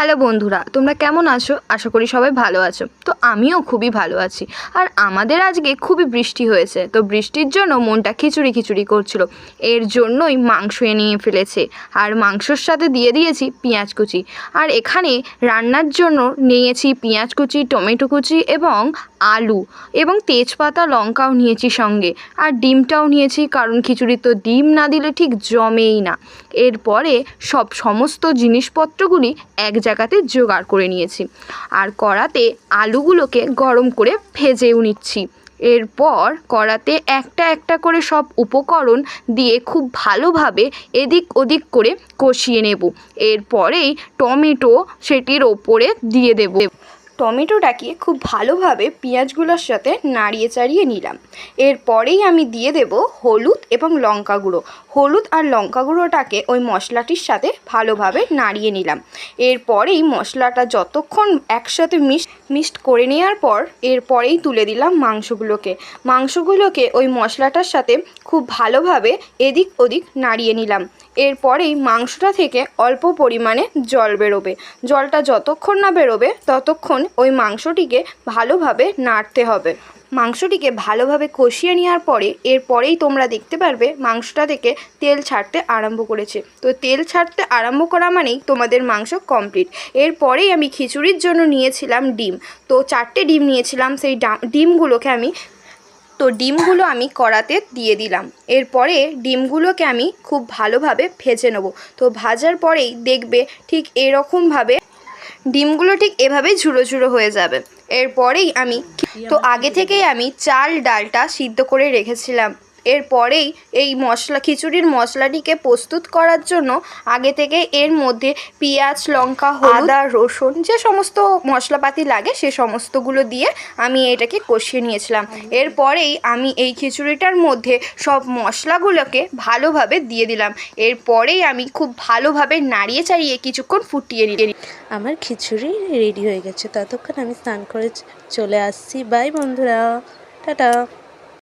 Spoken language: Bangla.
হ্যালো বন্ধুরা, তোমরা কেমন আছো? আশা করি সবাই ভালো আছো। তো আমিও খুবই ভালো আছি। আর আমাদের আজকে খুবই বৃষ্টি হয়েছে। তো বৃষ্টির জন্য মনটা খিচুড়ি খিচুড়ি করছিল। এর জন্যই মাংস নিয়ে ফেলেছে। আর মাংসর সাথে দিয়ে দিয়েছি পেঁয়াজ কুচি। আর এখানে রান্নার জন্য নিয়েছি পেঁয়াজ কুচি, টমেটো কুচি এবং আলু এবং তেজপাতা, লঙ্কাও নিয়েছি সঙ্গে। আর ডিমটাও নিয়েছি, কারণ খিচুড়ি তো ডিম না দিলে ঠিক জমেই না। এরপরে সব সমস্ত জিনিসপত্রগুলি এক জায়গাতে জোগাড় করে নিয়েছি। আর কড়াতে আলুগুলোকে গরম করে ভেজেও নিচ্ছি। এরপর কড়াতে একটা একটা করে সব উপকরণ দিয়ে খুব ভালোভাবে এদিক ওদিক করে কষিয়ে নেব। এরপরেই টমেটো সেটির ওপরে দিয়ে দেব। টমেটোটাকে খুব ভালোভাবে পেঁয়াজগুলোর সাথে নাড়িয়ে চাড়িয়ে নিলাম। এরপরেই আমি দিয়ে দেব হলুদ এবং লঙ্কা গুঁড়ো। হলুদ আর লঙ্কা গুঁড়োটাকে ওই মশলাটির সাথে ভালোভাবে নাড়িয়ে নিলাম। এরপরেই মশলাটা যতক্ষণ একসাথে মিক্স মিক্সড করে নেওয়ার পর এরপরেই তুলে দিলাম মাংসগুলোকে। মাংসগুলোকে ওই মশলাটার সাথে খুব ভালোভাবে এদিক ওদিক নাড়িয়ে নিলাম। এরপরেই মাংসটা থেকে অল্প পরিমাণে জল বেরোবে। জলটা যতক্ষণ না বেরোবে ততক্ষণ ওই মাংসটিকে ভালোভাবে নাড়তে হবে। মাংসটিকে ভালোভাবে কষিয়ে নেওয়ার পরে, এরপরেই তোমরা দেখতে পারবে মাংসটা থেকে তেল ছাড়তে আরম্ভ করেছে। তো তেল ছাড়তে আরম্ভ করা মানেই তোমাদের মাংস কমপ্লিট এরপরেই আমি খিচুড়ির জন্য নিয়েছিলাম ডিম। তো চারটে ডিম নিয়েছিলাম, সেই ডিমগুলোকে আমি, তো ডিমগুলো আমি কড়াতে দিয়ে দিলাম। এরপরে ডিমগুলোকে আমি খুব ভালোভাবে ভেজে নেব। তো ভাজার পরেই দেখবে ঠিক এরকমভাবে ডিমগুলো ঠিক এভাবেই ঝুড়ো ঝুড়ো হয়ে যাবে। এরপরেই আমি তো আগে থেকেই আমি চাল ডালটা সিদ্ধ করে রেখেছিলাম। এরপরেই এই মশলা খিচুড়ির মশলাটিকে প্রস্তুত করার জন্য আগে থেকে এর মধ্যে পেঁয়াজ লঙ্কা আদা রসুন যে সমস্ত মশলাপাতি লাগে সে সমস্তগুলো দিয়ে আমি এটাকে কষিয়ে নিয়েছিলাম। এরপরেই আমি এই খিচুড়িটার মধ্যে সব মশলাগুলোকে ভালোভাবে দিয়ে দিলাম। এরপরেই আমি খুব ভালোভাবে নাড়িয়ে চাড়িয়ে কিছুক্ষণ ফুটিয়ে নিয়ে আমার খিচুড়ি রেডি হয়ে গেছে। ততক্ষণ আমি স্নান করে চলে আসছি। বাই বন্ধুরা। টাটা।